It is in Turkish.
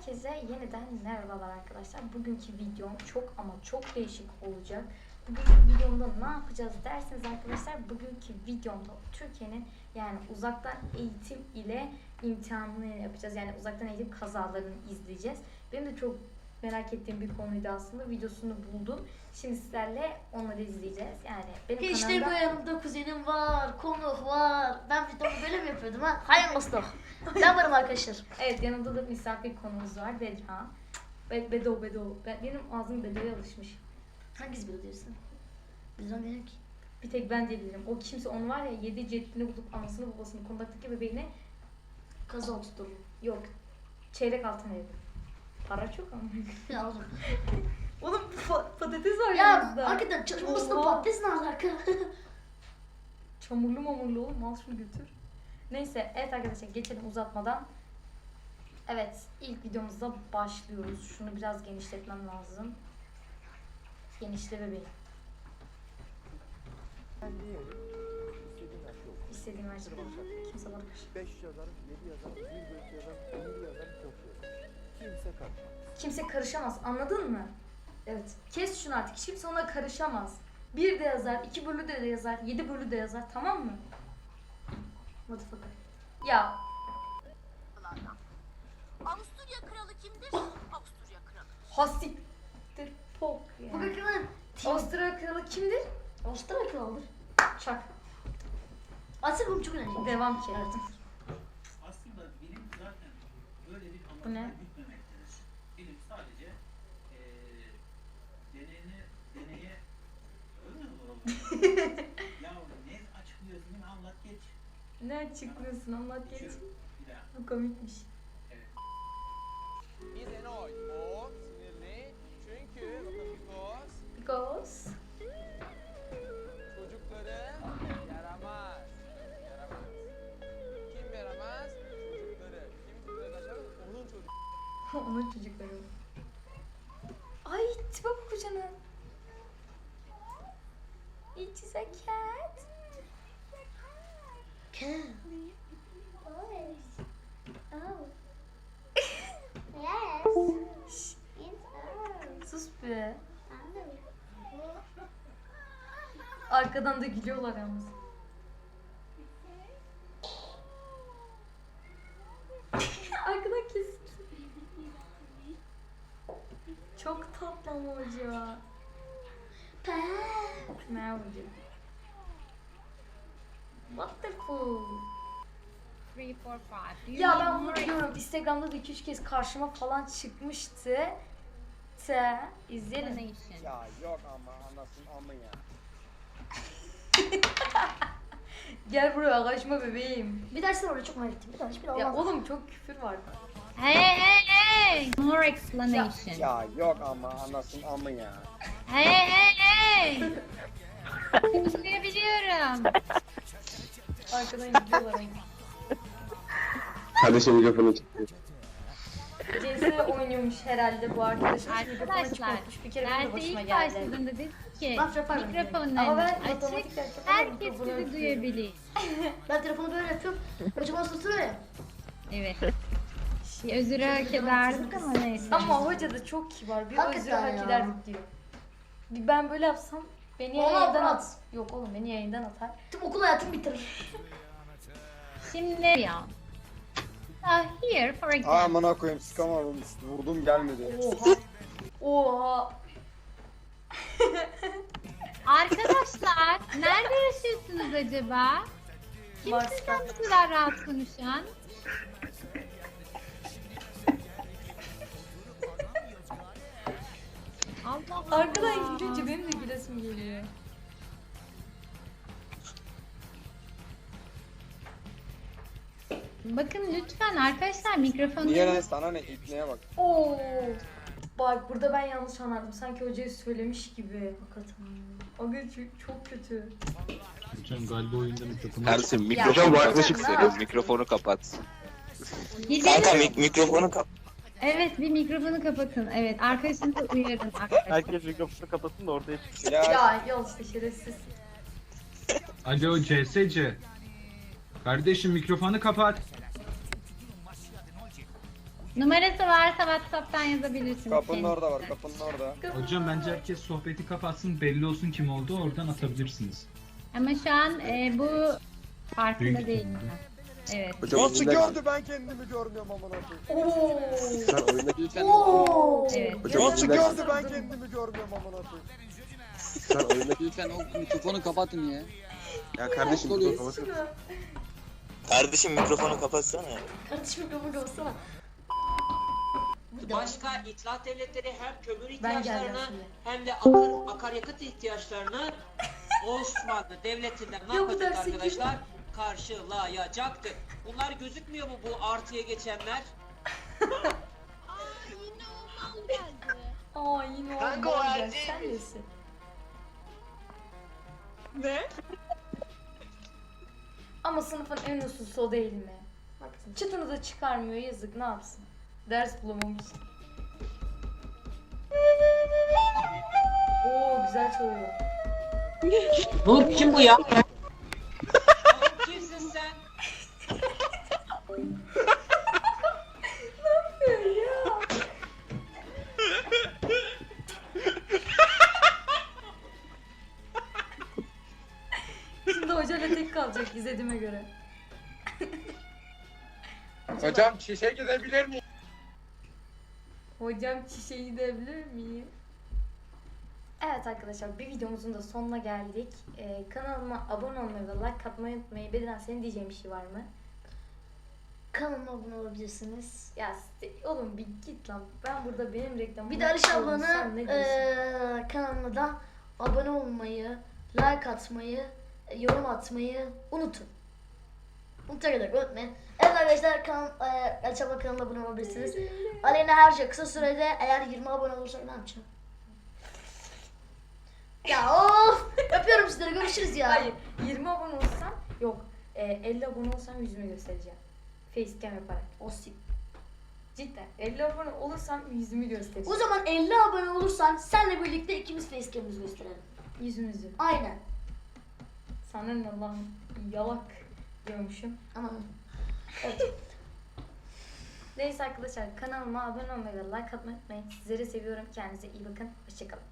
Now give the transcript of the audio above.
Herkese yeniden merhabalar arkadaşlar. Bugünkü videom çok ama çok değişik olacak. Bugünkü videomda ne yapacağız derseniz arkadaşlar bugünkü videomda Türkiye'nin yani uzaktan eğitim ile imtihanını yapacağız. Yani uzaktan eğitim kazalarını izleyeceğiz. Benim de çok merak ettiğim bir konuydu aslında. Videosunu buldum. Şimdi sizlerle onları izleyeceğiz. Yani benim İşte bu kanalımda... yanımda kuzenim var, konuk var. Ben videomu böyle mi yapıyordum ha? Hayır Mustafa. ben varım arkadaşlar. Evet yanımda da misafir konumuz var Bedran. Be Bedo Bedo. Ben, benim ağzım Bedo'ya alışmış. Hangisi böyle diyorsun? Bizden değil ki. Bir tek ben diyebilirim. O kimse onu var ya yedi ceddini bulup anasını babasını kondaktaki bebeğine Kaza oturttum. yok çeyrek altın verdi. Para çok ama. Ya oğlum. Pa- patates var Ya yanımızda. hakikaten çalışmasında Oha. patates ne alaka? Çamurlu mamurlu oğlum al şunu götür. Neyse evet arkadaşlar geçelim uzatmadan. Evet ilk videomuzda başlıyoruz. Şunu biraz genişletmem lazım. Genişle bebeğim. Ben. İstediğin her şey. Kimse bana karışmaz. 5 yazarım, 7 yazarım, 1 bölük yazarım, 50 yazarım, çok yazarım. Kimse karışmaz. Kimse karışamaz anladın mı? Evet. Kes şunu artık. Hiç kimse ona karışamaz. Bir de yazar, iki bölü de yazar, yedi bölü de yazar tamam mı? Motherfucker. Ya Avusturya kralı kimdir? Avusturya kralı. hastiktir pok Bu yani. kadar Avusturya kralı kimdir? Avustralya kralıdır. Çak. Asıl bunu çok önemli. Devam ki. Zaten böyle bir Bu ne? Bilim sadece eee deneyini, deneye ya ne açıklıyorsun anlat geç. Ne açıklıyorsun anlat geç. Bu komikmiş. Onun çocukları. Ay tipe bak kocanın. It is a cat. Ke. Oh. yes. It's. Sus be. Arkadan da gülüyorlar yalnız. Arkadan kesin. Ama hoca. Ne hoca? Wonderful. three, four, five. Ya ben bunu biliyorum. Instagram'da da 2-3 kez karşıma falan çıkmıştı. Te izleyelim. explanation? Ya yok ama anasın amı ya. Gel buraya kaçma bebeğim. Bir dersten orada çok merak ettim. Bir daha hiçbir daha Ya olmaz. oğlum çok küfür var. Hey, hey, hey! More explanation. Ya yok ama anasın amı ya. Hey, hey, hey! Duyabiliyorum. Arkadan gidiyorlar. Kardeşim mikrofonu çıktı. CS oynuyormuş herhalde bu arkadaşım. Mikrofonu Arkadaşlar, unutmuş. Bir kere benim de Derse başıma ilk geldi. başladığında dedi ki Laf yapar mı? Ama mikrofonlarınız ben açık, matematik dersi herkes mikrofonu sizi öpüyorum. duyabilir. Ben telefonu böyle yapıyorum. Hocam bana susturuyor ya. Evet. Özür hak ederdik ama neyse. Ama hoca da çok kibar. Bir Hakikaten özür hak ya. ederdik diyor. Bir Ben böyle yapsam beni Ona yayından at. at. Yok oğlum beni yayından atar. Tüm okul hayatımı bitirir. Şimdi ya. Uh, here for Aa example. amına koyayım sıkamadım. Vurdum gelmedi. Oha. Oha. Arkadaşlar nerede yaşıyorsunuz acaba? Kim sizden bu kadar rahat konuşan? Arkadan gülünce benim de gülesim geliyor. Bakın lütfen arkadaşlar mikrofonları Niye lan sana ne ipneye bak. Oo. Bak burada ben yanlış anladım. Sanki hocaya söylemiş gibi. Hakikaten. Aga çok, çok kötü. Hocam galiba oyunda mikrofonu Ersin mikrofon yaklaşık ne Mikrofonu kapat. Kanka mik- mikrofonu kapat. Evet bir mikrofonu kapatın. Evet arkadaşınızı uyarın arkadaşlar. Herkes mikrofonu kapatsın da ortaya çıksın. Ya Ya yol işte şerefsiz. Alo CSC. Kardeşim mikrofonu kapat. Numarası varsa WhatsApp'tan yazabilirsiniz. Kapının kendisine. orada var, kapının orada. Hocam bence herkes sohbeti kapatsın belli olsun kim oldu oradan atabilirsiniz. Ama şu an e, bu farkında Büyük değilim ben. Evet. Hocam Nasıl oyunda- gördü ben kendimi görmüyorum amına koyayım. Oo. Sen oyundayken, Oo. Evet. Hocam Nasıl oyunda- gördü ben kendimi görmüyorum amına koyayım. sen oyundayken o mikrofonu kapatın ya. Ya kardeşim oluyor? mikrofonu Kardeşim mikrofonu kapatsana. Kardeşim mikrofonu kapatsana. Başka itilaf devletleri hem kömür Ben şimdi. hem de akar, akaryakıt ihtiyaçlarını Osmanlı devletinden ne Ya bu yapacak dersi kim- arkadaşlar? Karşılayacaktı. Bunlar gözükmüyor mu bu artıya geçenler? Aa yine o Kanka o Morgan, erkek. Sen nesin? Ne? Ama sınıfın en uslusu o değil mi? Bak çıtını da çıkarmıyor yazık ne yapsın? Ders bulamamış. Oo güzel çalıyor. Bu kim bu ya? Kimsin sen? Şimdi hocayla tek kalacak izlediğime göre. Hocam çişe gidebilir miyim? Hocam çişe gidebilir miyim? Evet arkadaşlar bir videomuzun da sonuna geldik. Ee, kanalıma abone olmayı ve like atmayı unutmayın. Bediren senin diyeceğin bir şey var mı? Kanalıma abone olabilirsiniz. Ya s- oğlum bir git lan. Ben burada benim reklamımı Bir de. Sen ablanın eee kanalına da abone olmayı, like atmayı, e, yorum atmayı unutun. Unutarak unutmayın. Evet arkadaşlar kanal, eee Aliş abla kanalına abone olabilirsiniz. Aleyna her şey kısa sürede eğer 20 abone olursak ne yapacağım? Ya of! Yapıyorum sizlere görüşürüz ya. Hayır 20 abone olsam yok. E, 50 abone olsam yüzümü göstereceğim. Facecam yaparak. O sik. Cidden 50 abone olursam yüzümü göstereceğim. O zaman 50 abone olursan senle birlikte ikimiz facecam'ımızı gösterelim. Yüzümüzü. Aynen. Sana ne lan yalak diyormuşum. Aman. Evet. Neyse arkadaşlar kanalıma abone olmayı ve like atmayı unutmayın. Sizleri seviyorum. Kendinize iyi bakın. Hoşçakalın.